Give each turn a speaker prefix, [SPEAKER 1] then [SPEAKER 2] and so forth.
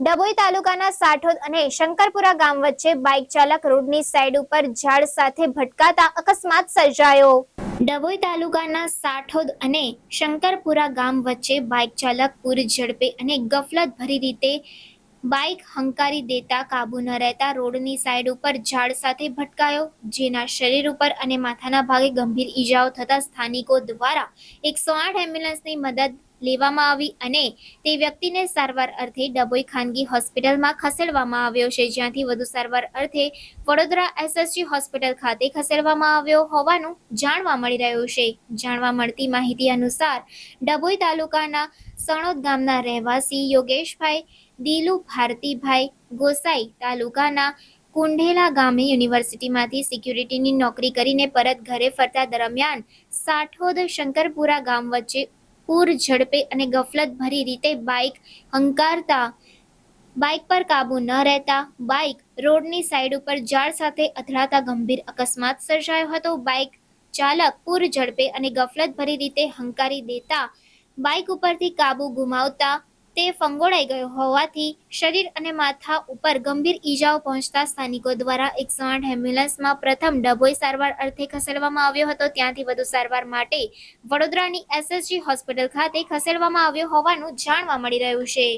[SPEAKER 1] ડભોઈ તાલુકાના સાઠોદ અને શંકરપુરા ગામ વચ્ચે બાઇક ચાલક રોડની સાઈડ ઉપર ઝાડ સાથે ભટકાતા અકસ્માત સર્જાયો. ડભોઈ તાલુકાના સાઠોદ અને શંકરપુરા ગામ વચ્ચે બાઇક ચાલક પૂર ઝડપે અને ગફલત ભરી રીતે બાઇક હંકારી દેતા કાબુ ન રહેતા રોડની સાઈડ ઉપર ઝાડ સાથે ભટકાયો, જેના શરીર ઉપર અને માથાના ભાગે ગંભીર ઈજાઓ થતા સ્થાનિકો દ્વારા એકસો આઠ એમ્બ્યુલન્સની મદદ લેવામાં આવી અને તે વ્યક્તિને સારવાર અર્થે ડભોઈ ખાનગી હોસ્પિટલમાં ખસેડવામાં આવ્યો છે. જ્યાંથી વધુ સારવાર અર્થે વડોદરા એસએસજી હોસ્પિટલ ખાતે ખસેડવામાં આવ્યો હોવાનું જાણવા મળી રહ્યું છે. જાણવા મળતી માહિતી અનુસાર, ડભોઈ તાલુકાના સણોદ ગામના રહેવાસી યોગેશભાઈ, દિલુ ભારતીભાઈ ગોસાઈ તાલુકાના કુંઢેલા ગામે યુનિવર્સિટીમાંથી સિક્યુરિટીની નોકરી કરીને પરત ઘરે ફરતા દરમિયાન સાઠોદ શંકરપુરા ગામ વચ્ચે પૂર, ઝડપે અને ગફલત ભરી રીતે બાઇક હંકારતા, બાઇક પર કાબુ ન રહેતા, બાઇક રોડની સાઈડ ઉપર ઝાડ સાથે અથડાતા ગંભીર અકસ્માત સર્જાયો હતો. બાઇક ચાલક પૂર, ઝડપે અને ગફલત ભરી રીતે હંકારી દેતા, બાઇક ઉપરથી કાબુ ગુમાવતા તે ફંગોળાઈ ગયો હોવાથી શરીર અને માથા ઉપર ગંભીર ઈજાઓ પહોંચતા સ્થાનિકો દ્વારા એકસો આઠ એમ્બ્યુલન્સમાં પ્રથમ ડભોઈ સારવાર અર્થે ખસેડવામાં આવ્યો હતો. ત્યાંથી વધુ સારવાર માટે વડોદરાની એસએસજી હોસ્પિટલ ખાતે ખસેડવામાં આવ્યો હોવાનું જાણવા મળી રહ્યું છે.